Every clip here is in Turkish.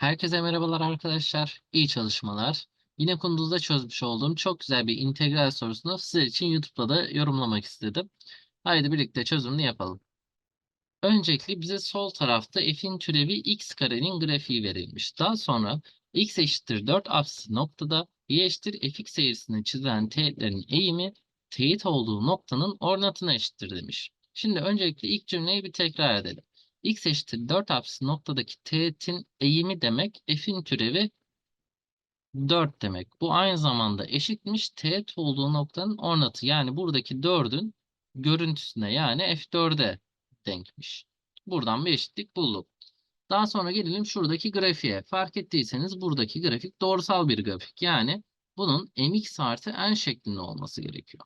Herkese merhabalar arkadaşlar. İyi çalışmalar. Yine Kunduz'da çözmüş olduğum çok güzel bir integral sorusunu sizler için YouTube'da da yorumlamak istedim. Haydi birlikte çözümünü yapalım. Öncelikle bize sol tarafta f'in türevi x karenin grafiği verilmiş. Daha sonra x eşittir 4 apsisi noktada y eşittir fx eğrisini çizilen teğetlerin eğimi teğet olduğu noktanın ordinatına eşittir demiş. Şimdi öncelikle ilk cümleyi bir tekrar edelim x eşittir 4 apsisi noktadaki teğetin eğimi demek f'in türevi 4 demek. Bu aynı zamanda eşitmiş teğet olduğu noktanın ornatı. Yani buradaki 4'ün görüntüsüne yani f4'e denkmiş. Buradan bir eşitlik bulduk. Daha sonra gelelim şuradaki grafiğe. Fark ettiyseniz buradaki grafik doğrusal bir grafik. Yani bunun mx artı n şeklinde olması gerekiyor.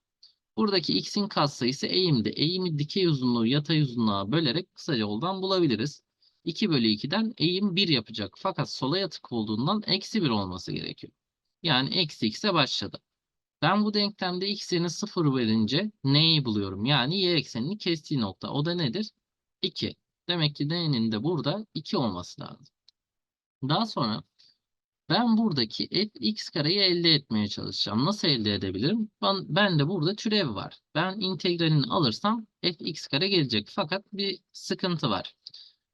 Buradaki x'in katsayısı eğimdi. Eğimi dikey uzunluğu yatay uzunluğa bölerek kısa yoldan bulabiliriz. 2 bölü 2'den eğim 1 yapacak. Fakat sola yatık olduğundan eksi 1 olması gerekiyor. Yani eksi x'e başladı. Ben bu denklemde x yerine 0 verince neyi buluyorum? Yani y eksenini kestiği nokta. O da nedir? 2. Demek ki n'nin de burada 2 olması lazım. Daha sonra ben buradaki fx kareyi elde etmeye çalışacağım. Nasıl elde edebilirim? Ben, ben de burada türev var. Ben integralini alırsam fx kare gelecek. Fakat bir sıkıntı var.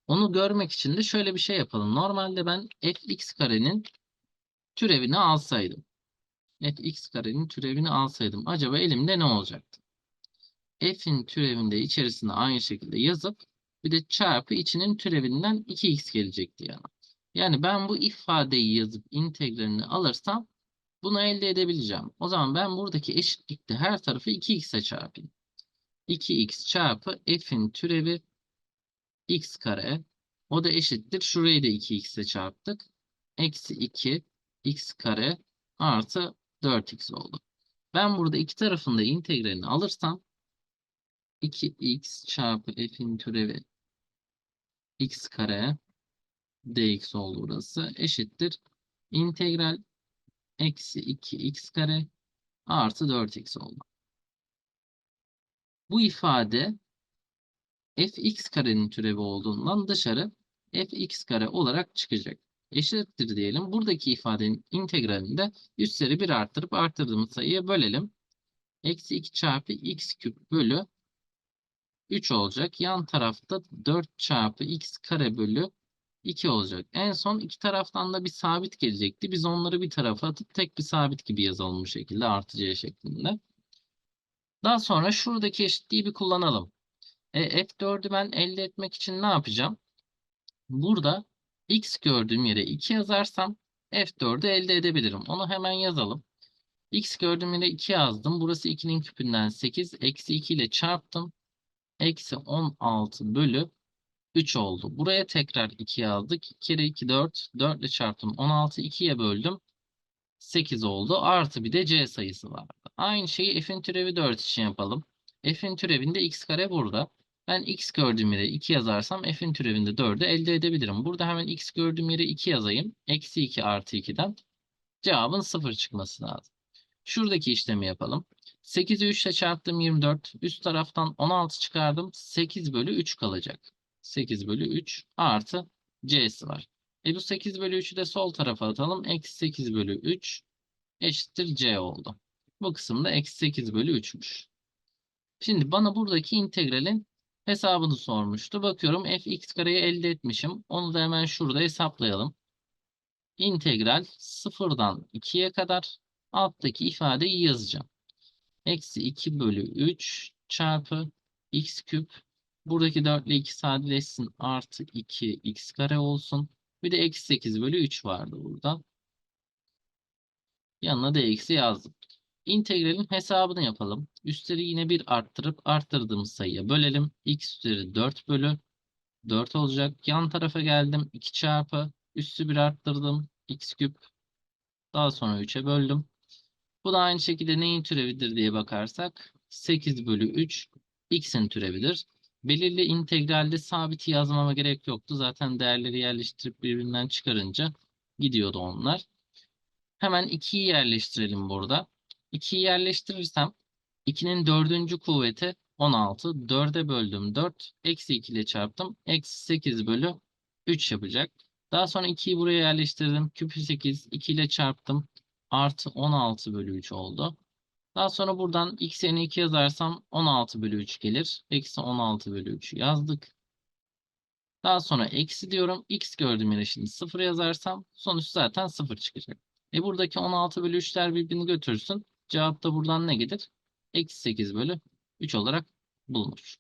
Onu görmek için de şöyle bir şey yapalım. Normalde ben fx karenin türevini alsaydım. fx karenin türevini alsaydım. Acaba elimde ne olacaktı? f'in türevinde içerisinde aynı şekilde yazıp bir de çarpı içinin türevinden 2x gelecekti yani. Yani ben bu ifadeyi yazıp integralini alırsam bunu elde edebileceğim. O zaman ben buradaki eşitlikte her tarafı 2x'e çarpayım. 2x çarpı f'in türevi x kare. O da eşittir. Şurayı da 2x'e çarptık. Eksi 2 x kare artı 4x oldu. Ben burada iki tarafında integralini alırsam 2x çarpı f'in türevi x kare dx oldu burası. Eşittir. İntegral eksi 2x kare artı 4x oldu. Bu ifade fx karenin türevi olduğundan dışarı fx kare olarak çıkacak. Eşittir diyelim. Buradaki ifadenin integralini de üstleri bir arttırıp arttırdığımız sayıya bölelim. Eksi 2 çarpı x küp bölü 3 olacak. Yan tarafta 4 çarpı x kare bölü 2 olacak. En son iki taraftan da bir sabit gelecekti. Biz onları bir tarafa atıp tek bir sabit gibi yazalım bu şekilde artı c şeklinde. Daha sonra şuradaki eşitliği bir kullanalım. E, F4'ü ben elde etmek için ne yapacağım? Burada x gördüğüm yere 2 yazarsam F4'ü elde edebilirim. Onu hemen yazalım. x gördüğüm yere 2 yazdım. Burası 2'nin küpünden 8. Eksi 2 ile çarptım. Eksi 16 bölü 3 oldu. Buraya tekrar 2 aldık. 2 kere 2 4. 4 ile çarptım. 16 2'ye böldüm. 8 oldu. Artı bir de c sayısı vardı. Aynı şeyi f'in türevi 4 için yapalım. f'in türevinde x kare burada. Ben x gördüğüm yere 2 yazarsam f'in türevinde 4'ü elde edebilirim. Burada hemen x gördüğüm yere 2 yazayım. Eksi 2 artı 2'den cevabın 0 çıkması lazım. Şuradaki işlemi yapalım. 8'i 3 ile çarptım 24. Üst taraftan 16 çıkardım. 8 bölü 3 kalacak. 8 bölü 3 artı c'si var. E bu 8 bölü 3'ü de sol tarafa atalım. Eksi 8 bölü 3 eşittir c oldu. Bu kısımda eksi 8 bölü 3'müş. Şimdi bana buradaki integralin hesabını sormuştu. Bakıyorum fx kareyi elde etmişim. Onu da hemen şurada hesaplayalım. İntegral 0'dan 2'ye kadar alttaki ifadeyi yazacağım. Eksi 2 bölü 3 çarpı x küp Buradaki 4 ile 2 sadeleşsin. Artı 2 x kare olsun. Bir de eksi 8 bölü 3 vardı burada. Yanına da eksi yazdım. İntegralin hesabını yapalım. Üstleri yine bir arttırıp arttırdığımız sayıya bölelim. x üzeri 4 bölü 4 olacak. Yan tarafa geldim. 2 çarpı. Üstü bir arttırdım. x küp. Daha sonra 3'e böldüm. Bu da aynı şekilde neyin türevidir diye bakarsak 8 bölü 3 x'in türevidir. Belirli integralde sabiti yazmama gerek yoktu. Zaten değerleri yerleştirip birbirinden çıkarınca gidiyordu onlar. Hemen 2'yi yerleştirelim burada. 2'yi yerleştirirsem 2'nin dördüncü kuvveti 16. 4'e böldüm 4. Eksi 2 ile çarptım. Eksi 8 bölü 3 yapacak. Daha sonra 2'yi buraya yerleştirdim. Küpü 8, 2 ile çarptım. Artı 16 bölü 3 oldu. Daha sonra buradan x yerine 2 yazarsam 16 bölü 3 gelir. Eksi 16 bölü 3'ü yazdık. Daha sonra eksi diyorum. X gördüğüm yere şimdi 0 yazarsam sonuç zaten 0 çıkacak. E buradaki 16 bölü 3'ler birbirini götürsün. Cevap da buradan ne gelir? Eksi 8 bölü 3 olarak bulunur.